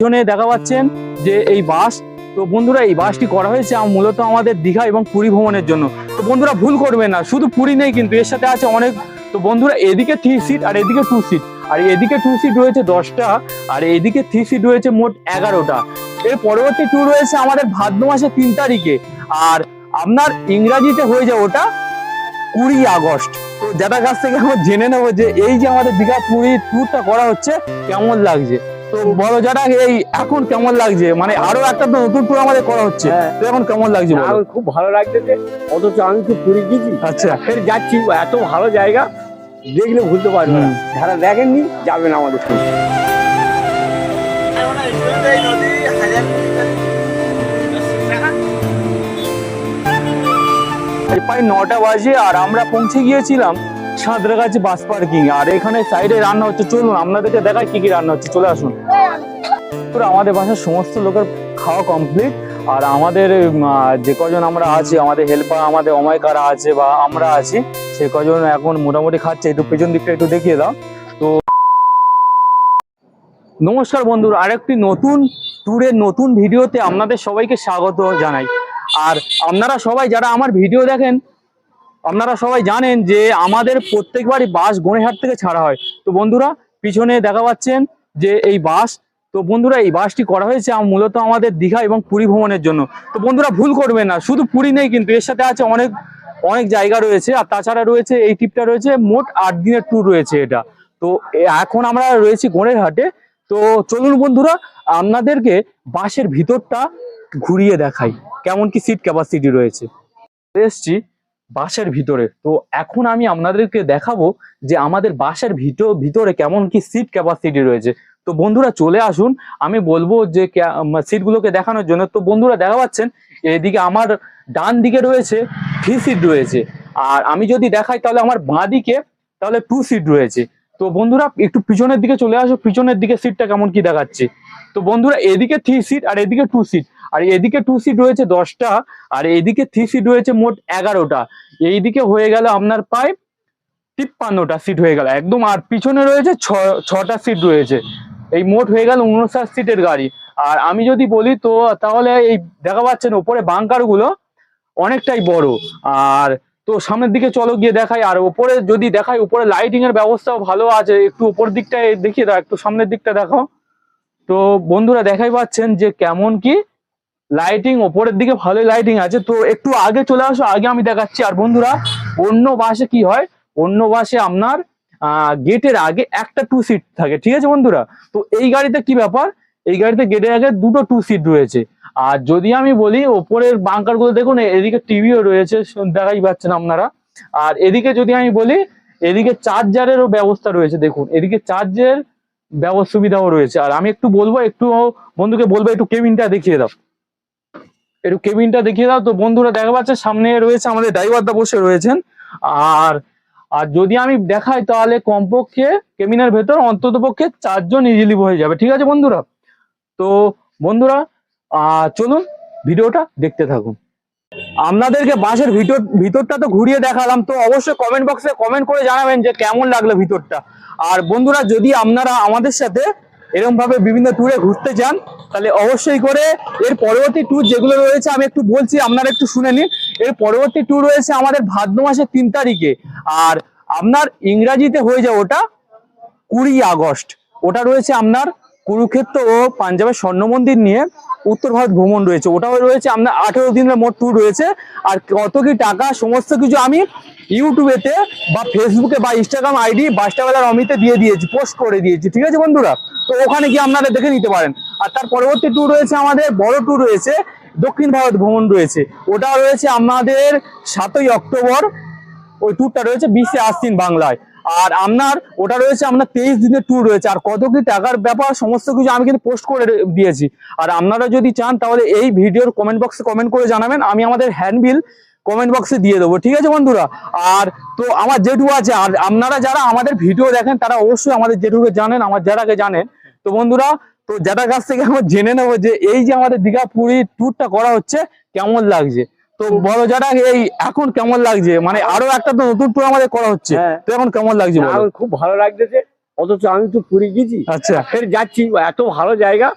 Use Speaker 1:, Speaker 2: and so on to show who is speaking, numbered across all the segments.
Speaker 1: পিছনে দেখা পাচ্ছেন যে এই বাস, তো বন্ধুরা এই বাসটি করা হয়েছে মূলত আমাদের দীঘা এবং পুরী ভ্রমণের জন্য। তো বন্ধুরা ভুল করবেন না, শুধু পুরী নেই কিন্তু এর সাথে আছে অনেক তো বন্ধুরা এদিকে থ্রি সিট আর এদিকে টু সিট আর এদিকে টু সিট রয়েছে দশটা, আর এদিকে থ্রি সিট রয়েছে মোট এগারোটা। এর পরবর্তী ট্যুর রয়েছে আমাদের ভাদ্র মাসের তিন তারিখে। আর আপনার ইংরাজিতে হয়ে যায় ওটা কুড়ি আগস্ট। তো যাদের কাছ থেকে আমরা জেনে নেব যে এই যে আমাদের দীঘা পুরী ট্যুরটা করা হচ্ছে, কেমন লাগছে। তো এই এখন কেমন লাগছে? মানে আরও একটা তো নতুন ট্যুর আমাদের করা হচ্ছে।
Speaker 2: হ্যাঁ।
Speaker 1: তো এখন কেমন লাগছে বলো?
Speaker 2: খুব ভালো লাগতেছে অথচ আমি তো পুরী গেছি।
Speaker 1: আচ্ছা।
Speaker 2: ফের যাচ্ছি এত ভালো জায়গা দেখলে ভুলতে পারবে না। যারা দেখেননি যাবেন আমাদের সঙ্গে
Speaker 1: প্রায় নটা বাজে আর আমরা পৌঁছে গিয়েছিলাম সাঁতরাগাছি বাস পার্কিং আর এখানে সাইডে রান্না হচ্ছে। চলুন, আপনাদেরকে দেখাই কি কি রান্না হচ্ছে। চলে আসুন। আমাদের বাসার সমস্ত লোকের খাওয়া কমপ্লিট আর আমাদের যে কজন আমরা আছি, আমাদের হেল্পার আমাদের অমায়িকারা আছে বা আমরা আছি, সে কজন এখন মোটামুটি খাচ্ছে। একটু পেছন দিকটা একটু দেখিয়ে দাও। তো নমস্কার বন্ধুরা, আরেকটি নতুন ট্যুরের নতুন ভিডিওতে আপনাদের সবাইকে স্বাগত জানাই। আর আপনারা সবাই যারা আমার ভিডিও দেখেন আপনারা সবাই জানেন যে আমাদের প্রত্যেকবারই বাস গণেহাট থেকে ছাড়া হয়। তো বন্ধুরা, পিছনে দেখা পাচ্ছেন যে এই বাস, তো বন্ধুরা, এই বাসটি করা হয়েছে মূলত আমাদের দীঘা এবং পুরী ভ্রমণের জন্য। তো বন্ধুরা, ভুল করবেন না, শুধু পুরী নেই কিন্তু এর সাথে আছে অনেক অনেক জায়গা রয়েছে, আর তাছাড়া রয়েছে, এই ট্রিপটা রয়েছে, মোট আট দিনের ট্যুর রয়েছে এটা। তো এখন আমরা রয়েছি গণেরহাটে তো চলুন বন্ধুরা, আপনাদেরকে বাসের ভিতরটা ঘুরিয়ে দেখাই, কেমন কি সিট ক্যাপাসিটি রয়েছে। এসছি বাসের ভিতরে। তো এখন আমি আপনাদেরকে দেখাবো যে আমাদের বাসের ভিতর ভিতরে কেমন কি সিট ক্যাপাসিটি রয়েছে। তো বন্ধুরা চলে আসুন, আমি বলব যে সিটগুলোকে দেখানোর জন্য। তো বন্ধুরা দেখা পাচ্ছেন, এদিকে আমার ডান দিকে রয়েছে থ্রি সিট রয়েছে। আর আমি যদি দেখাই তাহলে আমার বাঁ দিকে তাহলে টু সিট রয়েছে। তো বন্ধুরা, একটু পিছনের দিকে চলে আসো, পিছনের দিকে সিটটা কেমন কি দেখাচ্ছে? তো বন্ধুরা, এদিকে থ্রি সিট আর এদিকে টু সিট আর এদিকে টু সিট রয়েছে দশটা, আর এদিকে থ্রি সিট রয়েছে মোট এগারোটা। এইদিকে হয়ে গেল আপনার প্রায় তিপ্পান্নটা সিট হয়ে গেল, একদম। আর পিছনে রয়েছে ছটা সিট রয়েছে। এই মোট হয়ে গেল উনষাট সিটের গাড়ি। আর আমি যদি বলি, তো তাহলে এই দেখা পাচ্ছেন, ওপরে বাংকারগুলো অনেকটাই বড়। আর তো সামনের দিকে চলো গিয়ে দেখাই, আর ওপরে যদি দেখাই উপরে লাইটিং এর ব্যবস্থাও ভালো আছে। একটু উপর দিকটা দেখিয়ে দাও, একটু সামনের দিকটা দেখো। তো বন্ধুরা দেখাই পাচ্ছেন যে কেমন কি লাইটিং ওপরের দিকে ভালোই লাইটিং আছে। তো একটু আগে চলে আসো, আগে আমি দেখাচ্ছি। আর বন্ধুরা, অন্য বাসে কি হয়? অন্য বাসে আপনার গেটের আগে একটা টু সিট থাকে, ঠিক আছে বন্ধুরা? তো এই গাড়িতে কি ব্যাপার? এই গাড়িতে গেটের আগে দুটো টু সিট রয়েছে। আর যদি আমি বলি, ওপরের বাংকারগুলো দেখুন, এদিকে টিভিও রয়েছে দেখাই পাচ্ছেন আপনারা। আর এদিকে যদি আমি বলি, এদিকে চার্জারেরও ব্যবস্থা রয়েছে, দেখুন। এদিকে চার্জের ব্যবস্থা সুবিধাও রয়েছে। আর আমি একটু বলব, একটু বন্ধুকে বলব, একটু কেবিনটা দেখিয়ে দাও। একটু কেবিনটা দেখিয়ে দাও। তো বন্ধুরা দেখা পাচ্ছে সামনে রয়েছে আমাদের ড্রাইভারদা বসে রয়েছেন। আর আর যদি আমি দেখাই, তাহলে কমপক্ষে কেবিনের ভেতর অন্তত পক্ষে চারজন ইজিলি হয়ে যাবে। ঠিক আছে বন্ধুরা? তো বন্ধুরা চলুন ভিডিওটা দেখতে থাকুন। আপনাদেরকে বাসের ভিতর ভিতরটা তো ঘুরিয়ে দেখালাম, তো অবশ্যই কমেন্ট বক্সে কমেন্ট করে জানাবেন যে কেমন লাগল ভিতরটা। আর বন্ধুরা, যদি আপনারা আমাদের সাথে এরকম ভাবে বিভিন্ন ট্যুরে ঘুরতে যান তাহলে অবশ্যই করে এর পরবর্তী ট্যুর যেগুলো রয়েছে, আমি একটু বলছি, আপনারা একটু শুনে নিন। এর পরবর্তী ট্যুর রয়েছে আমাদের ভাদ্র মাসের তিন তারিখে। আর আপনার ইংরাজিতে হয়ে যায় ওটা কুড়ি আগস্ট। ওটা রয়েছে আপনার কুরুক্ষেত্র ও পাঞ্জাবের স্বর্ণ মন্দির নিয়ে উত্তর ভারত ভ্রমণ রয়েছে। ওটাও রয়েছে আপনার আঠেরো দিনের মোট ট্যুর রয়েছে। আর কত কি টাকা, সমস্ত কিছু আমি ইউটিউবেতে বা ফেসবুকে বা ইনস্টাগ্রাম আইডি বাসটাবেলার অমিতে দিয়ে দিয়েছি পোস্ট করে দিয়েছি, ঠিক আছে বন্ধুরা? তো ওখানে গিয়ে আপনারা দেখে নিতে পারেন। আর তার পরবর্তী ট্যুর রয়েছে আমাদের, বড় ট্যুর রয়েছে, দক্ষিণ ভারত ভ্রমণ রয়েছে। ওটা রয়েছে আমাদের সাতই অক্টোবর, ওই ট্যুরটা রয়েছে বিশে আশ্বিন বাংলায়। আর আপনার ওটা রয়েছে আপনার তেইশ দিনের ট্যুর রয়েছে। আর কত কি টাকার ব্যাপার, সমস্ত কিছু আমি কিন্তু পোস্ট করে দিয়েছি। আর আপনারা যদি চান, তাহলে এই ভিডিওর কমেন্ট বক্সে কমেন্ট করে জানাবেন। আমি আমাদের হ্যান্ডবিল কমেন্ট বক্সে দিয়ে দেবো। ঠিক আছে বন্ধুরা? আর তো আমার যেটুকু আছে, আর আপনারা যারা আমাদের ভিডিও দেখেন, তারা অবশ্যই আমাদের যেটুকু জানেন, আমার যারাকে জানেন। তো বন্ধুরা, তো যাদের কাছ থেকে আমরা জেনে নেব যে এই যে আমাদের দীঘা পুরী ট্যুরটা করা হচ্ছে, কেমন লাগছে। তো বলো যারা এই এখন কেমন লাগছে? মানে আরও একটা তো নতুন ট্যুর আমাদের করা হচ্ছে।
Speaker 2: হ্যাঁ।
Speaker 1: তো এখন কেমন লাগছে
Speaker 2: খুব ভালো লাগতেছে অথচ আমি তো পুরী গেছি।
Speaker 1: আচ্ছা।
Speaker 2: ফের যাচ্ছি এত ভালো জায়গা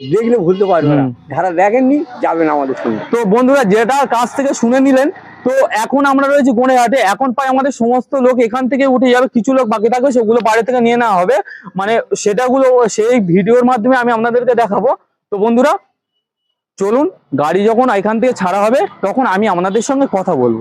Speaker 2: দেখলে ভুলতে পারবে না। যারা দেখেননি যাবেন আমাদের সঙ্গে।
Speaker 1: তো বন্ধুরা যেটা কাছ থেকে শুনে নিলেন তো এখন আমরা রয়েছি গোনেহাটে এখন প্রায় আমাদের সমস্ত লোক এখান থেকে উঠে যাবে। কিছু লোক বাকি থাকবে সেগুলো বাড়ি থেকে নিয়ে নেওয়া হবে। মানে সেটাগুলো সেই ভিডিওর মাধ্যমে আমি আপনাদেরকে দেখাবো। তো বন্ধুরা চলুন গাড়ি যখন এখান থেকে ছাড়া হবে তখন আমি আপনাদের সঙ্গে কথা বলব।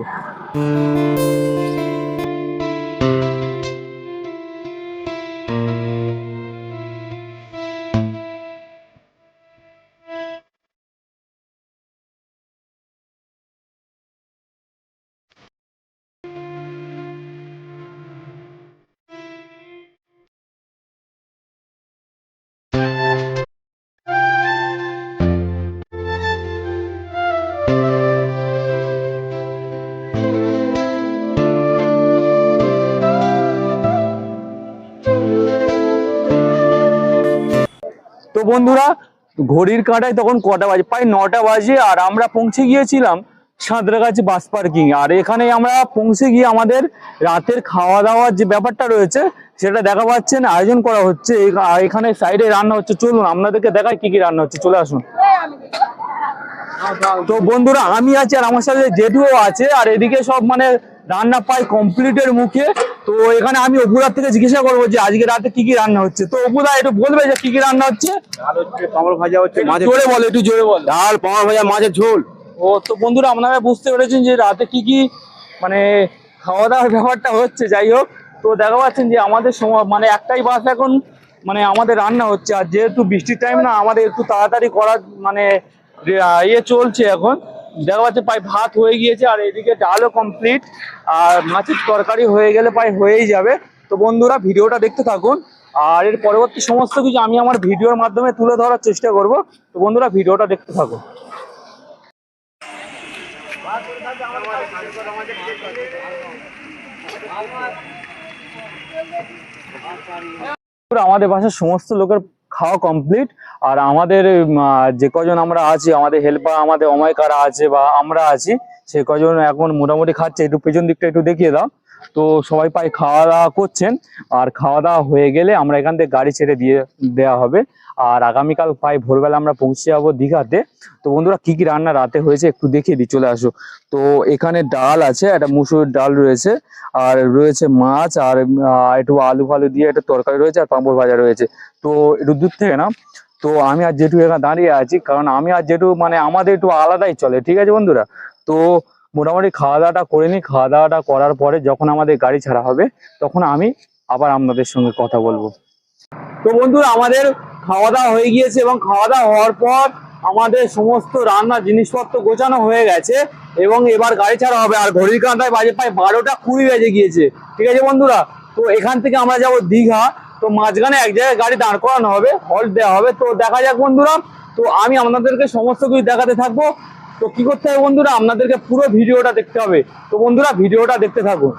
Speaker 1: তো বন্ধুরা, ঘড়ির কাঁটায় তখন কটা বাজে? প্রায় নটা বাজে আর আমরা পৌঁছে গিয়েছিলাম সাঁতরাগাছি বাস পার্কিং আর এখানে আমরা পৌঁছে গিয়ে আমাদের রাতের খাওয়া দাওয়ার যে ব্যাপারটা রয়েছে, সেটা দেখা পাচ্ছেন। আয়োজন করা হচ্ছে। এখানে সাইডে রান্না হচ্ছে। চলুন, আপনাদেরকে দেখায় কি কি রান্না হচ্ছে। চলে আসুন। তো বন্ধুরা, আমি আছি আর আমার সাথে জেঠুও আছে। আর এদিকে সব মানে রান্না পাই কমপ্লিটের মুখে। তো এখানে আমি অপুরার থেকে জিজ্ঞাসা করব যে আজকে রাতে কি কি রান্না হচ্ছে। তো অপুদা একটু বলবে যে কি কি রান্না হচ্ছে?
Speaker 2: ভাজা
Speaker 1: জোরে বলো একটু জোরে বলো।
Speaker 2: ডাল পাঁপড় ভাজা মাছের ঝোল।
Speaker 1: ও তো বন্ধুরা আপনারা বুঝতে পেরেছেন যে রাতে কি কি মানে খাওয়া দাওয়ার ব্যাপারটা হচ্ছে। যাই হোক তো দেখা পাচ্ছেন যে আমাদের সময় মানে একটাই বাস এখন মানে আমাদের রান্না হচ্ছে। আর যেহেতু বৃষ্টির টাইম না আমাদের একটু তাড়াতাড়ি করার মানে ইয়ে চলছে এখন। দেখা যাচ্ছে প্রায় ভাত হয়ে গিয়েছে আর এদিকে ডালও কমপ্লিট আর মাছের তরকারি হয়ে গেলে প্রায় হয়েই যাবে। তো বন্ধুরা, ভিডিওটা দেখতে থাকুন। আর এর পরবর্তী সমস্ত কিছু আমি আমার ভিডিওর মাধ্যমে তুলে ধরার চেষ্টা করব। তো বন্ধুরা, ভিডিওটা দেখতে থাকুন। আমাদের বাসার সমস্ত লোকের খাওয়া কমপ্লিট আর আমাদের যে কজন আমরা আছি, আমাদের হেল্পার আমাদের অমায়িকারা আছে বা আমরা আছি, সে কজন এখন মোটামুটি খাচ্ছে। একটু পেছন দিকটা একটু দেখিয়ে দাও। তো সবাই পাই খাওয়া দাওয়া করছেন। আর খাওয়া দাওয়া হয়ে গেলে আমরা এখান থেকে গাড়ি ছেড়ে দিয়ে দেওয়া হবে। আর আগামীকাল প্রায় ভোরবেলা আমরা পৌঁছে যাব দীঘাতে। তো বন্ধুরা, কি কি রান্না রাতে হয়েছে একটু দেখিয়ে দিই, চলে আসো। তো এখানে ডাল আছে, একটা মুসুর ডাল রয়েছে, আর রয়েছে মাছ, আর একটু আলু ফালু দিয়ে একটা তরকারি রয়েছে, আর পাঁপড় ভাজা রয়েছে। তো একটু দূর থেকে না, তো আমি আর জেঠু এখানে দাঁড়িয়ে আছি, কারণ আমি আর জেঠু মানে আমাদের একটু আলাদাই চলে, ঠিক আছে বন্ধুরা? তো মোটামুটি খাওয়া দাওয়াটা করে নিই খাওয়া দাওয়াটা করার পরে যখন আমাদের গাড়ি ছাড়া হবে, তখন আমি আবার আপনাদের সঙ্গে কথা বলব। তো বন্ধুরা, আমাদের খাওয়া দাওয়া হয়ে গিয়েছে এবং খাওয়া দাওয়া হওয়ার পর আমাদের সমস্ত রান্নার জিনিসপত্র গোছানো হয়ে গেছে এবং এবার গাড়ি ছাড়া হবে। আর ঘড়ির কাঁটায় বাজে প্রায় বারোটা কুড়ি বেজে গিয়েছে। ঠিক আছে বন্ধুরা? তো এখান থেকে আমরা যাব দীঘা। তো মাঝখানে এক জায়গায় গাড়ি দাঁড় করানো হবে হল্ট দেওয়া হবে। তো দেখা যাক বন্ধুরা। তো আমি আপনাদেরকে সমস্ত কিছু দেখাতে থাকব। তো কি করতে হবে বন্ধুরা? আপনাদেরকে পুরো ভিডিওটা দেখতে হবে। তো বন্ধুরা, ভিডিওটা দেখতে থাকুন।